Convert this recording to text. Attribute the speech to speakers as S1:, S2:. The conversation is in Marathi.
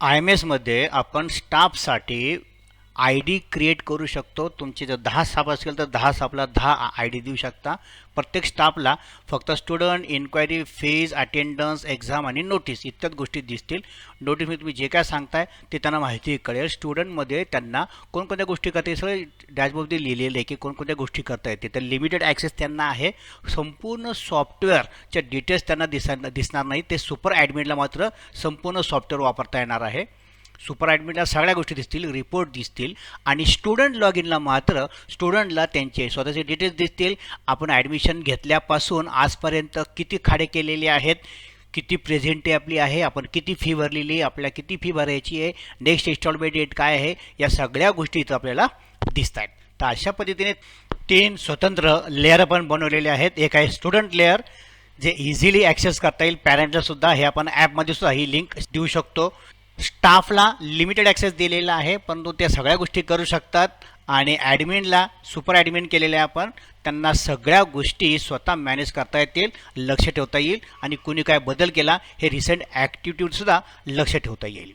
S1: आय एम एसमध्ये आपण स्टाफसाठी आय डी क्रिएट करू शकतो. तुमचे जर दहा स्टाफ असेल तर दहा स्टाफला दहा आय डी देऊ शकता. प्रत्येक स्टाफला फक्त student inquiry fees attendance exam आणि नोटीस इत्यादी गोष्टी दिसतील. नोटीसमध्ये तुम्ही जे काय सांगताय ते त्यांना माहिती कळेल. स्टुडंटमध्ये त्यांना कोणकोणत्या गोष्टी करता येईल सगळे डॅशबोर्डमध्ये लिहिलेलं आहे की कोणकोणत्या गोष्टी करता येते तर लिमिटेड ॲक्सेस त्यांना आहे. संपूर्ण सॉफ्टवेअरच्या डिटेल्स त्यांना दिसा दिसणार नाही. ते सुपर ॲडमिटला मात्र संपूर्ण सॉफ्टवेअर वापरता येणार आहे. सुपर ॲडमिटला सगळ्या गोष्टी दिसतील रिपोर्ट दिसतील आणि स्टुडंट लॉग इनला मात्र स्टुडंटला त्यांचे स्वतःचे डिटेल्स दिसतील. आपण ॲडमिशन घेतल्यापासून आजपर्यंत किती खाडे केलेले आहेत किती प्रेझेंटी आपली आहे आपण किती फी भरलेली आहे आपल्याला किती फी भरायची आहे नेक्स्ट इन्स्टॉलमेंट डेट काय आहे या सगळ्या गोष्टी इथं आपल्याला दिसत आहेत तर अशा पद्धतीने तीन स्वतंत्र लेअर आपण बनवलेले आहेत. एक आहे स्टुडंट लेअर जे इझिली ॲक्सेस करता येईल. पॅरेंटलासुद्धा हे आपण ॲपमध्ये सुद्धा ही लिंक देऊ शकतो. स्टाफला लिमिटेड ॲक्सेस दिलेला आहे परंतु त्या सगळ्या गोष्टी करू शकतात. आणि ॲडमिनला सुपर ॲडमिन केलेले आहे आपण त्यांना सगळ्या गोष्टी स्वतः मॅनेज करता येतील लक्ष ठेवता येईल. आणि कुणी काय बदल केला हे रिसेंट ॲक्टिट्यूडसुद्धा लक्ष ठेवता येईल.